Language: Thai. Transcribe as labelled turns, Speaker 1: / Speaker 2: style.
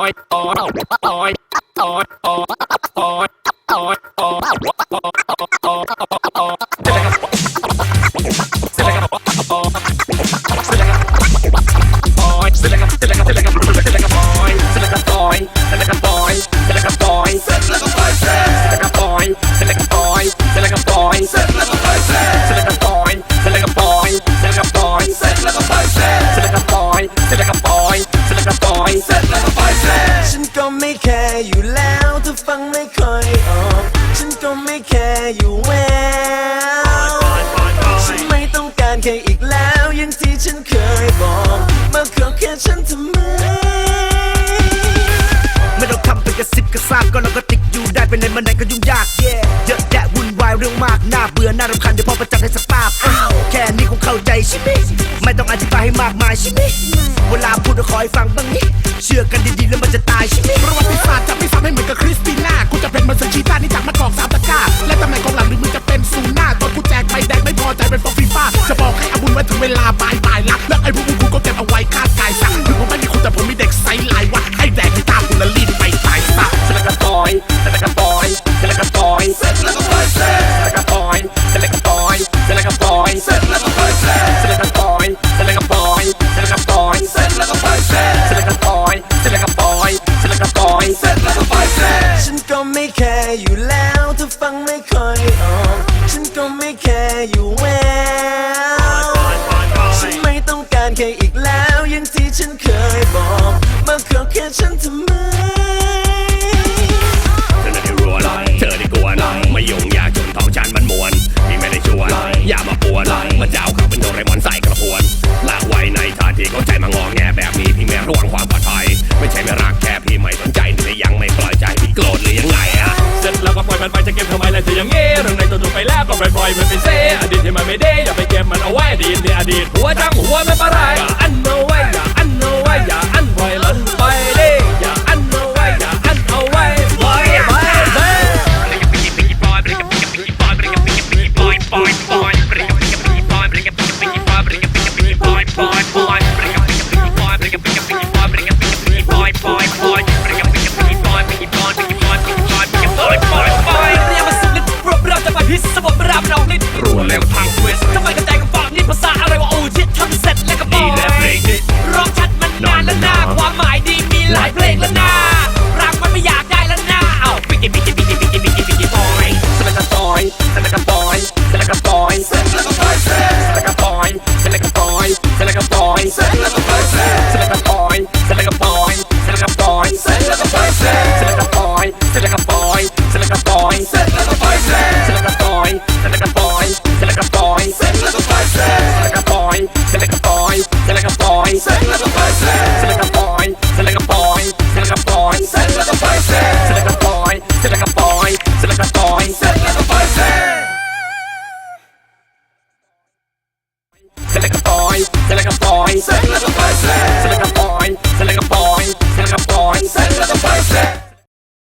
Speaker 1: อยต่อยต่อยต่อยต่อยต่อยต่อย แล้วถ้าฟังไม่ค่อยออก ฉันก็ไม่แคร์อยู่แววฉันไม่ต้องการแค่อีกแล้วอยังที่ฉันเคยบอกมาขอแค่ฉันทำไม
Speaker 2: ไม่ต้องทำเป็นกระซิบกระซาบก็เราก็ติดอยู่ได้เป็นในมันไหนก็ยุ่งยาก yeah เยอะแยะวุ่นวายเรื่องมากน่าเบื่อน่ารำคาญเดี๋ยวพอประจันให้สภาพอ้าวแค่นี้คงเข้าใจใช่ไหมไม่ต้องอธิบายให้มากมายใช่ไหมเวลาพูดก็ขอให้ฟังบ้างนิเชื่อกันดีๆแล้วมันจะตายใช่ไหม
Speaker 3: ประวัติศาสตร์จะไม่ ไม่แคร์
Speaker 1: อยู่แล้วถ้าฟังไม่ค่อยออก ฉันก็ไม่แคร์อยู่แววฉันไม่ต้องการแค่อีกแล้วอยังที่ฉันเคยบอกมาขอแค่ฉันทำไม
Speaker 4: เธอได้รัวไรเธอได้กลัวนไม่ยุ่งยากจนท้องฉันมันมวนพี่ไม่ได้ชวนอย่ามาปวนมันจะเอาเขาเป็นโดเรมอนใส่กระพวนลากไว้ในท่าทีเขาใจ แล้
Speaker 5: วก็ปล่อยปล่อยมันไปเซ่อดีตที่มันไม่ได้อย่าไปเก็บมันเอาไว้อดีตในอดีตหัวจังหัวไม่ปะไร
Speaker 6: Sit
Speaker 7: like a boy. Sit like a pussy.